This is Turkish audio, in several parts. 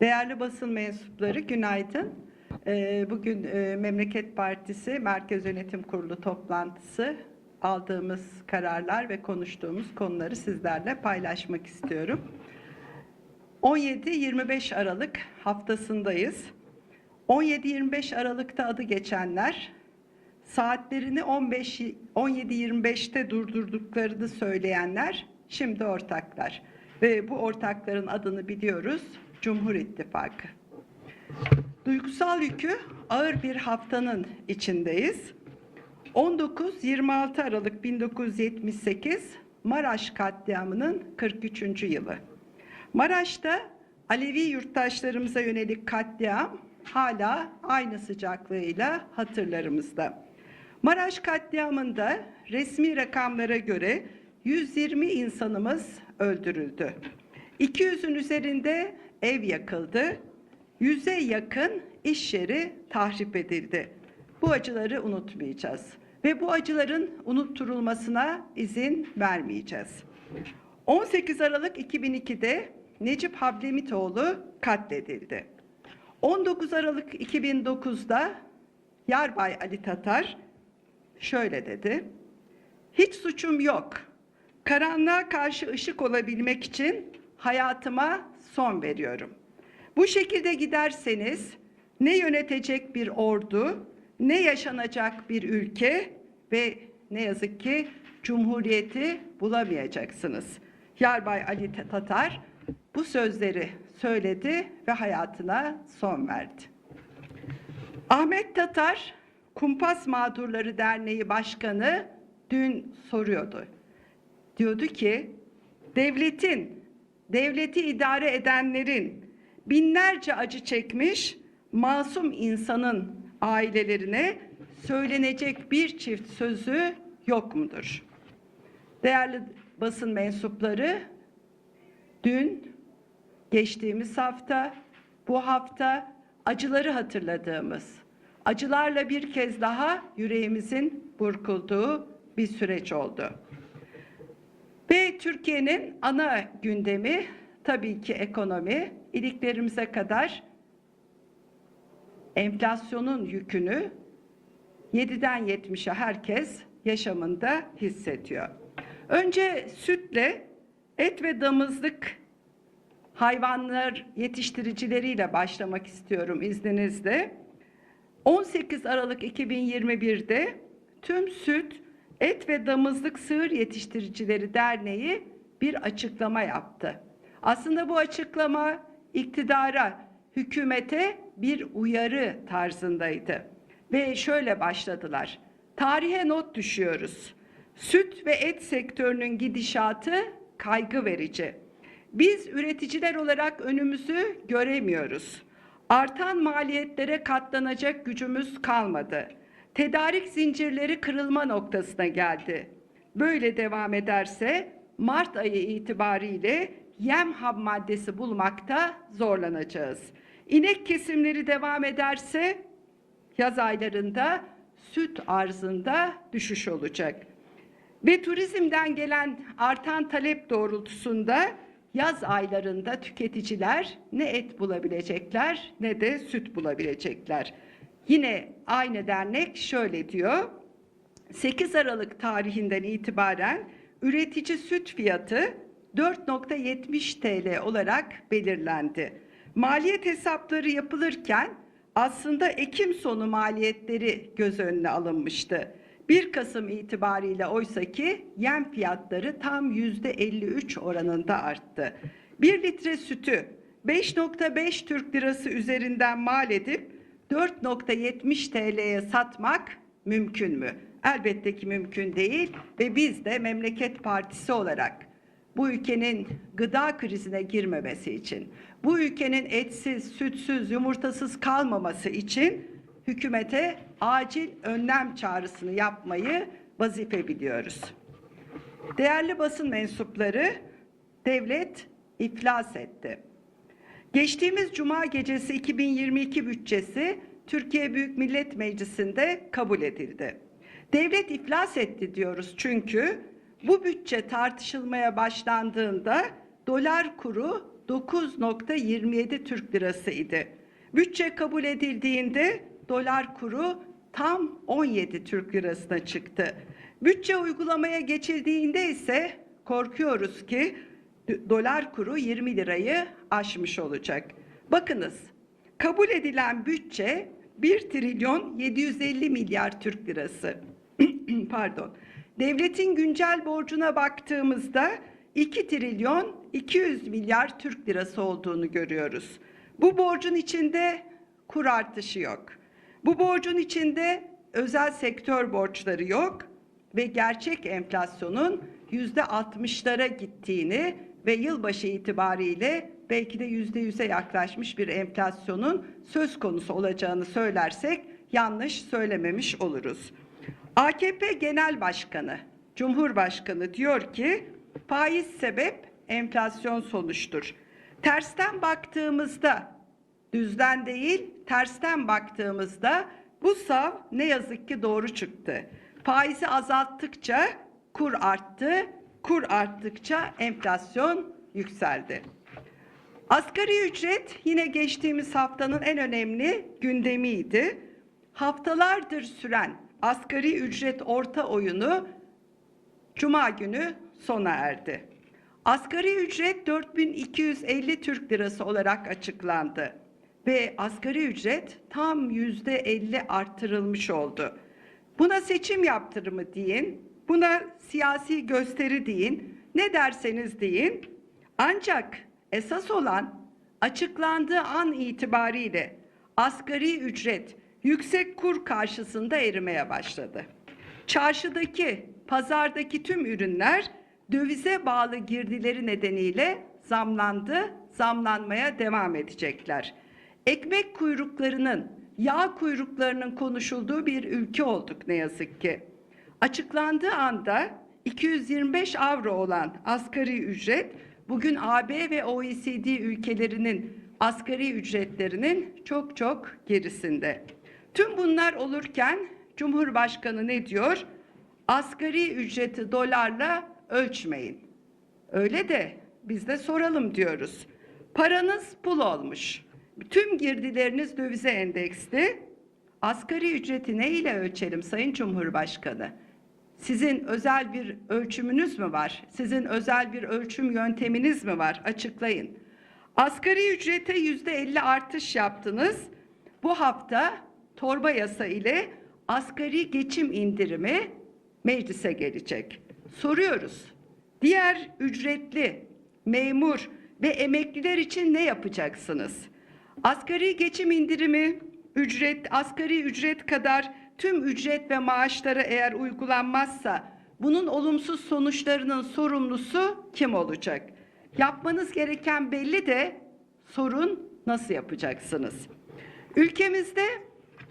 Değerli basın mensupları günaydın. Ee, Bugün e, Memleket Partisi Merkez Yönetim Kurulu toplantısı aldığımız kararlar ve konuştuğumuz konuları sizlerle paylaşmak istiyorum. 17-25 Aralık haftasındayız. 17-25 Aralık'ta adı geçenler saatlerini 15 17-25'te durdurduklarını söyleyenler şimdi ortaklar. Ve bu ortakların adını biliyoruz. Cumhur İttifakı. Duygusal yükü ağır bir haftanın içindeyiz. 19-26 Aralık 1978 Maraş katliamının 43. yılı. Maraş'ta Alevi yurttaşlarımıza yönelik katliam hala aynı sıcaklığıyla hatırlarımızda. Maraş katliamında resmi rakamlara göre 120 insanımız öldürüldü. 200'ün üzerinde ev yakıldı. Yüze yakın iş yeri tahrip edildi. Bu acıları unutmayacağız ve bu acıların unutturulmasına izin vermeyeceğiz. 18 Aralık 2002'de Necip Hablemitoğlu katledildi. 19 Aralık 2009'da Yarbay Ali Tatar şöyle dedi. Hiç suçum yok. Karanlığa karşı ışık olabilmek için hayatıma son veriyorum. Bu şekilde giderseniz ne yönetecek bir ordu, ne yaşanacak bir ülke ve ne yazık ki cumhuriyeti bulamayacaksınız. Yarbay Ali Tatar bu sözleri söyledi ve hayatına son verdi. Ahmet Tatar, Kumpas Mağdurları Derneği Başkanı dün soruyordu. Diyordu ki, devletin, devleti idare edenlerin binlerce acı çekmiş masum insanın ailelerine söylenecek bir çift sözü yok mudur? Değerli basın mensupları, dün, geçtiğimiz hafta, bu hafta acıları hatırladığımız, acılarla bir kez daha yüreğimizin burkulduğu bir süreç oldu. Ve Türkiye'nin ana gündemi tabii ki ekonomi. İliklerimize kadar enflasyonun yükünü 7'den 70'e herkes yaşamında hissediyor. Önce sütle et ve damızlık hayvanlar yetiştiricileriyle başlamak istiyorum izninizle. 18 Aralık 2021'de tüm süt, et ve damızlık sığır yetiştiricileri derneği bir açıklama yaptı. Aslında bu açıklama iktidara, hükümete bir uyarı tarzındaydı. Ve şöyle başladılar. Tarihe not düşüyoruz. Süt ve et sektörünün gidişatı kaygı verici. Biz üreticiler olarak önümüzü göremiyoruz. Artan maliyetlere katlanacak gücümüz kalmadı. Tedarik zincirleri kırılma noktasına geldi. Böyle devam ederse Mart ayı itibariyle yem ham maddesi bulmakta zorlanacağız. İnek kesimleri devam ederse yaz aylarında süt arzında düşüş olacak. Ve turizmden gelen artan talep doğrultusunda yaz aylarında tüketiciler ne et bulabilecekler ne de süt bulabilecekler. Yine aynı dernek şöyle diyor. 8 Aralık tarihinden itibaren üretici süt fiyatı 4.70 TL olarak belirlendi. Maliyet hesapları yapılırken aslında Ekim sonu maliyetleri göz önüne alınmıştı. 1 Kasım itibariyle oysaki yem fiyatları tam %53 oranında arttı. 1 litre sütü 5.5 Türk lirası üzerinden mal edip 4.70 TL'ye satmak mümkün mü? Elbette ki mümkün değil ve biz de Memleket Partisi olarak bu ülkenin gıda krizine girmemesi için, bu ülkenin etsiz, sütsüz, yumurtasız kalmaması için hükümete acil önlem çağrısını yapmayı vazife biliyoruz. Değerli basın mensupları, devlet iflas etti. Geçtiğimiz cuma gecesi 2022 bütçesi Türkiye Büyük Millet Meclisi'nde kabul edildi. Devlet iflas etti diyoruz çünkü bu bütçe tartışılmaya başlandığında dolar kuru 9.27 Türk lirası idi. Bütçe kabul edildiğinde dolar kuru tam 17 Türk lirasına çıktı. Bütçe uygulamaya geçildiğinde ise korkuyoruz ki dolar kuru 20 lirayı aşmış olacak. Bakınız kabul edilen bütçe 1 trilyon 750 milyar Türk lirası. Pardon. Devletin güncel borcuna baktığımızda 2 trilyon 200 milyar Türk lirası olduğunu görüyoruz. Bu borcun içinde kur artışı yok. Bu borcun içinde özel sektör borçları yok ve gerçek enflasyonun yüzde 60'lara gittiğini ve yılbaşı itibariyle belki de yüzde yüze yaklaşmış bir enflasyonun söz konusu olacağını söylersek yanlış söylememiş oluruz. AKP Genel Başkanı, Cumhurbaşkanı diyor ki faiz sebep enflasyon sonuçtur. Tersten baktığımızda düzden değil tersten baktığımızda bu sav ne yazık ki doğru çıktı. Faizi azalttıkça kur arttı, kur arttıkça enflasyon yükseldi. Asgari ücret yine geçtiğimiz haftanın en önemli gündemiydi. Haftalardır süren asgari ücret orta oyunu Cuma günü sona erdi. Asgari ücret 4250 Türk Lirası olarak açıklandı ve asgari ücret tam yüzde 50 arttırılmış oldu. Buna seçim yaptırımı deyin, buna siyasi gösteri deyin, ne derseniz deyin. Ancak esas olan açıklandığı an itibariyle asgari ücret yüksek kur karşısında erimeye başladı. Çarşıdaki, pazardaki tüm ürünler dövize bağlı girdileri nedeniyle zamlandı, zamlanmaya devam edecekler. Ekmek kuyruklarının, yağ kuyruklarının konuşulduğu bir ülke olduk ne yazık ki. Açıklandığı anda 225 avro olan asgari ücret bugün AB ve OECD ülkelerinin asgari ücretlerinin çok çok gerisinde. Tüm bunlar olurken Cumhurbaşkanı ne diyor? Asgari ücreti dolarla ölçmeyin. Öyle de biz de soralım diyoruz. Paranız pul olmuş. Tüm girdileriniz dövize endeksli. Asgari ücreti ne ile ölçelim Sayın Cumhurbaşkanı? Sizin özel bir ölçümünüz mü var? Sizin özel bir ölçüm yönteminiz mi var? Açıklayın. Asgari ücrete yüzde elli artış yaptınız. Bu hafta torba yasa ile asgari geçim indirimi meclise gelecek. Soruyoruz. Diğer ücretli, memur ve emekliler için ne yapacaksınız? Asgari geçim indirimi, ücret, asgari ücret kadar tüm ücret ve maaşlara eğer uygulanmazsa bunun olumsuz sonuçlarının sorumlusu kim olacak? Yapmanız gereken belli de sorun nasıl yapacaksınız? Ülkemizde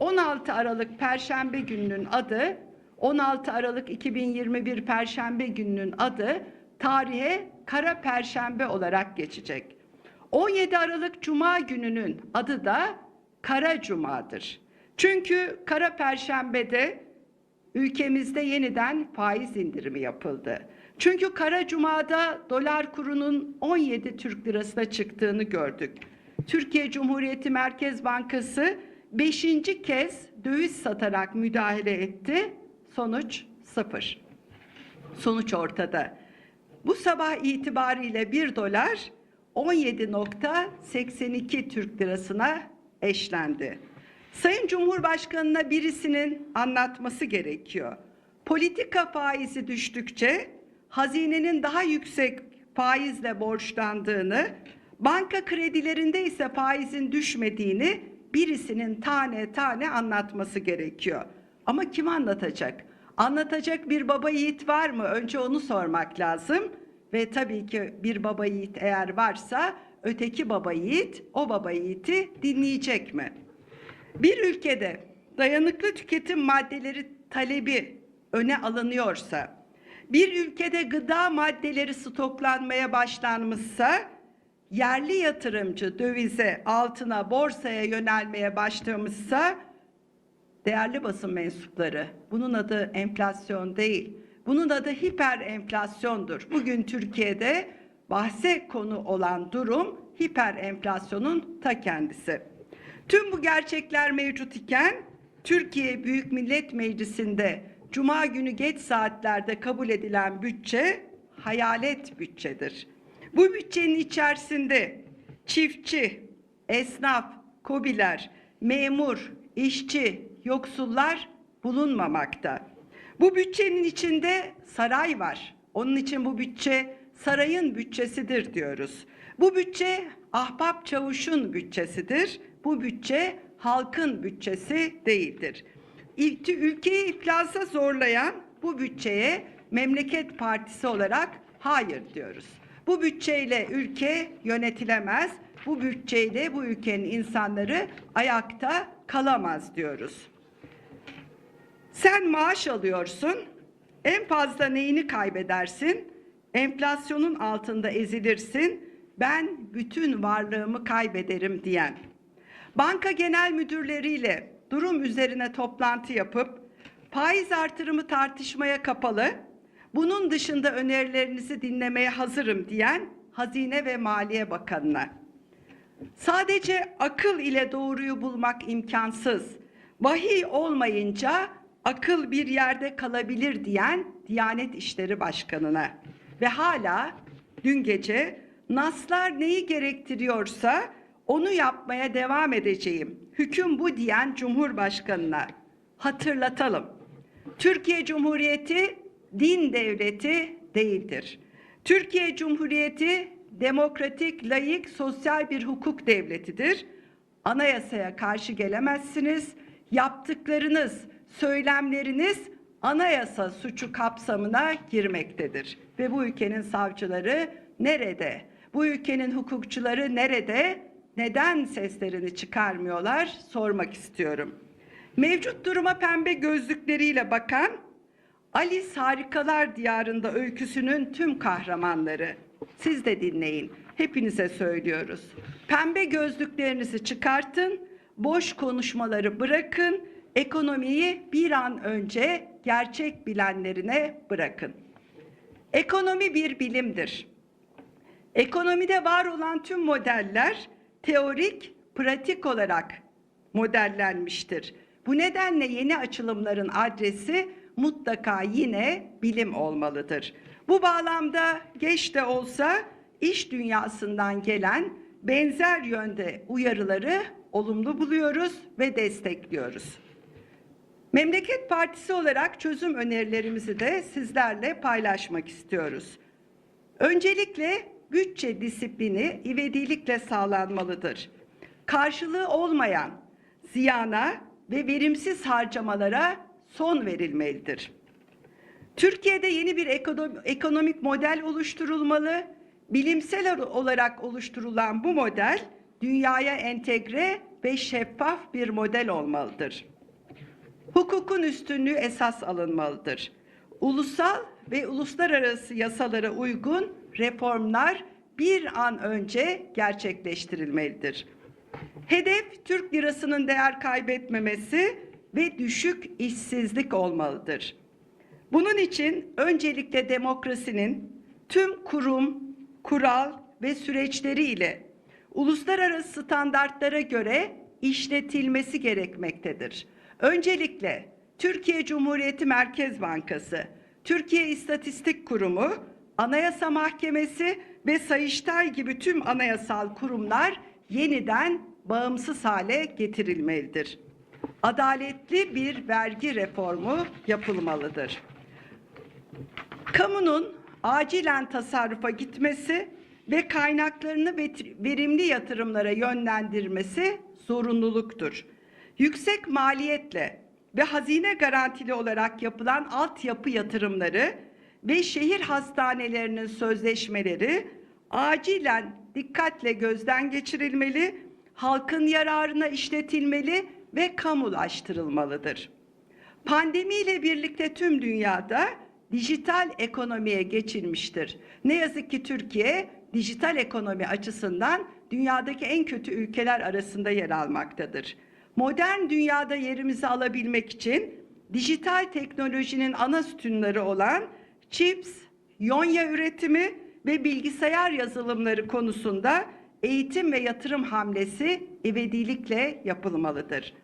16 Aralık Perşembe gününün adı 16 Aralık 2021 Perşembe gününün adı tarihe Kara Perşembe olarak geçecek. 17 Aralık Cuma gününün adı da Kara Cuma'dır. Çünkü Kara Perşembe'de ülkemizde yeniden faiz indirimi yapıldı. Çünkü Kara Cuma'da dolar kurunun 17 Türk lirasına çıktığını gördük. Türkiye Cumhuriyeti Merkez Bankası 5. kez döviz satarak müdahale etti. Sonuç sıfır. Sonuç ortada. Bu sabah itibariyle 1 dolar 17.82 Türk lirasına eşlendi. Sayın Cumhurbaşkanına birisinin anlatması gerekiyor. Politika faizi düştükçe hazinenin daha yüksek faizle borçlandığını, banka kredilerinde ise faizin düşmediğini birisinin tane tane anlatması gerekiyor. Ama kim anlatacak? Anlatacak bir baba yiğit var mı? Önce onu sormak lazım. Ve tabii ki bir baba yiğit eğer varsa öteki baba yiğit o baba yiğiti dinleyecek mi? Bir ülkede dayanıklı tüketim maddeleri talebi öne alınıyorsa, bir ülkede gıda maddeleri stoklanmaya başlanmışsa, yerli yatırımcı dövize, altına, borsaya yönelmeye başlamışsa, değerli basın mensupları, bunun adı enflasyon değil, bunun adı hiper enflasyondur. Bugün Türkiye'de bahse konu olan durum hiper enflasyonun ta kendisi. Tüm bu gerçekler mevcut iken Türkiye Büyük Millet Meclisi'nde Cuma günü geç saatlerde kabul edilen bütçe hayalet bütçedir. Bu bütçenin içerisinde çiftçi, esnaf, kobiler, memur, işçi, yoksullar bulunmamakta. Bu bütçenin içinde saray var. Onun için bu bütçe sarayın bütçesidir diyoruz. Bu bütçe ahbap çavuşun bütçesidir. Bu bütçe halkın bütçesi değildir. Ülkeyi iflasa zorlayan bu bütçeye Memleket Partisi olarak hayır diyoruz. Bu bütçeyle ülke yönetilemez. Bu bütçeyle bu ülkenin insanları ayakta kalamaz diyoruz. Sen maaş alıyorsun. En fazla neyini kaybedersin? Enflasyonun altında ezilirsin. Ben bütün varlığımı kaybederim diyen. Banka genel müdürleriyle durum üzerine toplantı yapıp faiz artırımı tartışmaya kapalı, bunun dışında önerilerinizi dinlemeye hazırım diyen Hazine ve Maliye Bakanı'na. Sadece akıl ile doğruyu bulmak imkansız. Vahiy olmayınca akıl bir yerde kalabilir diyen Diyanet İşleri Başkanı'na. Ve hala dün gece naslar neyi gerektiriyorsa onu yapmaya devam edeceğim. Hüküm bu diyen Cumhurbaşkanı'na hatırlatalım. Türkiye Cumhuriyeti din devleti değildir. Türkiye Cumhuriyeti demokratik, layık, sosyal bir hukuk devletidir. Anayasaya karşı gelemezsiniz. Yaptıklarınız, söylemleriniz anayasa suçu kapsamına girmektedir. Ve bu ülkenin savcıları nerede? Bu ülkenin hukukçuları nerede? Neden seslerini çıkarmıyorlar? Sormak istiyorum. Mevcut duruma pembe gözlükleriyle bakan Alice Harikalar Diyarında öyküsünün tüm kahramanları. Siz de dinleyin. Hepinize söylüyoruz. Pembe gözlüklerinizi çıkartın, boş konuşmaları bırakın, ekonomiyi bir an önce gerçek bilenlerine bırakın. Ekonomi bir bilimdir. Ekonomide var olan tüm modeller teorik, pratik olarak modellenmiştir. Bu nedenle yeni açılımların adresi mutlaka yine bilim olmalıdır. Bu bağlamda geç de olsa iş dünyasından gelen benzer yönde uyarıları olumlu buluyoruz ve destekliyoruz. Memleket Partisi olarak çözüm önerilerimizi de sizlerle paylaşmak istiyoruz. Öncelikle bütçe disiplini ivedilikle sağlanmalıdır. Karşılığı olmayan ziyana ve verimsiz harcamalara son verilmelidir. Türkiye'de yeni bir ekono- ekonomik model oluşturulmalı. Bilimsel olarak oluşturulan bu model dünyaya entegre ve şeffaf bir model olmalıdır. Hukukun üstünlüğü esas alınmalıdır. Ulusal ve uluslararası yasalara uygun reformlar bir an önce gerçekleştirilmelidir. Hedef Türk lirasının değer kaybetmemesi ve düşük işsizlik olmalıdır. Bunun için öncelikle demokrasinin tüm kurum, kural ve süreçleriyle uluslararası standartlara göre işletilmesi gerekmektedir. Öncelikle Türkiye Cumhuriyeti Merkez Bankası, Türkiye İstatistik Kurumu, Anayasa Mahkemesi ve Sayıştay gibi tüm anayasal kurumlar yeniden bağımsız hale getirilmelidir. Adaletli bir vergi reformu yapılmalıdır. Kamunun acilen tasarrufa gitmesi ve kaynaklarını verimli yatırımlara yönlendirmesi zorunluluktur. Yüksek maliyetle ve hazine garantili olarak yapılan altyapı yatırımları ve şehir hastanelerinin sözleşmeleri acilen dikkatle gözden geçirilmeli, halkın yararına işletilmeli ve kamulaştırılmalıdır. Pandemiyle birlikte tüm dünyada dijital ekonomiye geçilmiştir. Ne yazık ki Türkiye dijital ekonomi açısından dünyadaki en kötü ülkeler arasında yer almaktadır. Modern dünyada yerimizi alabilmek için dijital teknolojinin ana sütunları olan chips, yonya üretimi ve bilgisayar yazılımları konusunda eğitim ve yatırım hamlesi ivedilikle yapılmalıdır.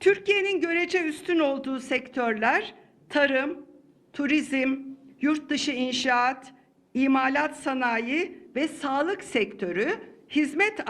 Türkiye'nin görece üstün olduğu sektörler tarım, turizm, yurt dışı inşaat, imalat sanayi ve sağlık sektörü hizmet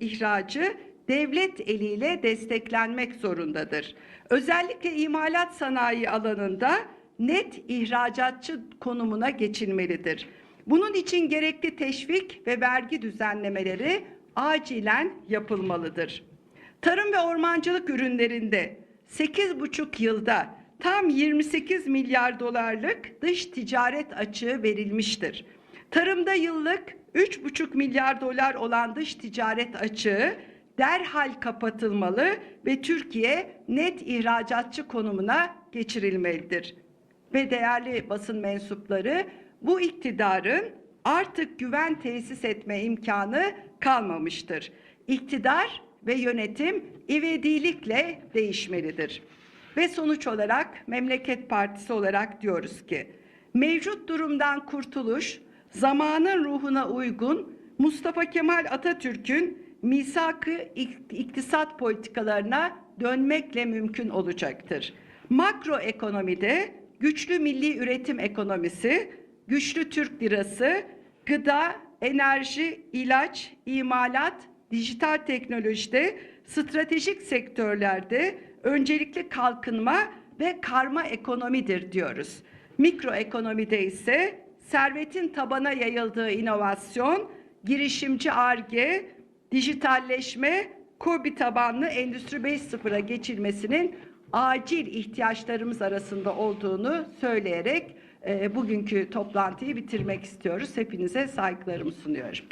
ihracı devlet eliyle desteklenmek zorundadır. Özellikle imalat sanayi alanında net ihracatçı konumuna geçilmelidir. Bunun için gerekli teşvik ve vergi düzenlemeleri acilen yapılmalıdır. Tarım ve ormancılık ürünlerinde 8,5 yılda tam 28 milyar dolarlık dış ticaret açığı verilmiştir. Tarımda yıllık 3,5 milyar dolar olan dış ticaret açığı derhal kapatılmalı ve Türkiye net ihracatçı konumuna geçirilmelidir. Ve değerli basın mensupları bu iktidarın artık güven tesis etme imkanı kalmamıştır. İktidar ve yönetim ivedilikle değişmelidir. Ve sonuç olarak Memleket Partisi olarak diyoruz ki mevcut durumdan kurtuluş zamanın ruhuna uygun Mustafa Kemal Atatürk'ün misak-ı ik- iktisat politikalarına dönmekle mümkün olacaktır. Makro ekonomide güçlü milli üretim ekonomisi, güçlü Türk lirası, gıda, enerji, ilaç, imalat, dijital teknolojide, stratejik sektörlerde öncelikli kalkınma ve karma ekonomidir diyoruz. Mikro ekonomide ise servetin tabana yayıldığı inovasyon, girişimci ARGE, dijitalleşme, KOBİ tabanlı Endüstri 5.0'a geçilmesinin acil ihtiyaçlarımız arasında olduğunu söyleyerek e, bugünkü toplantıyı bitirmek istiyoruz. Hepinize saygılarımı sunuyorum.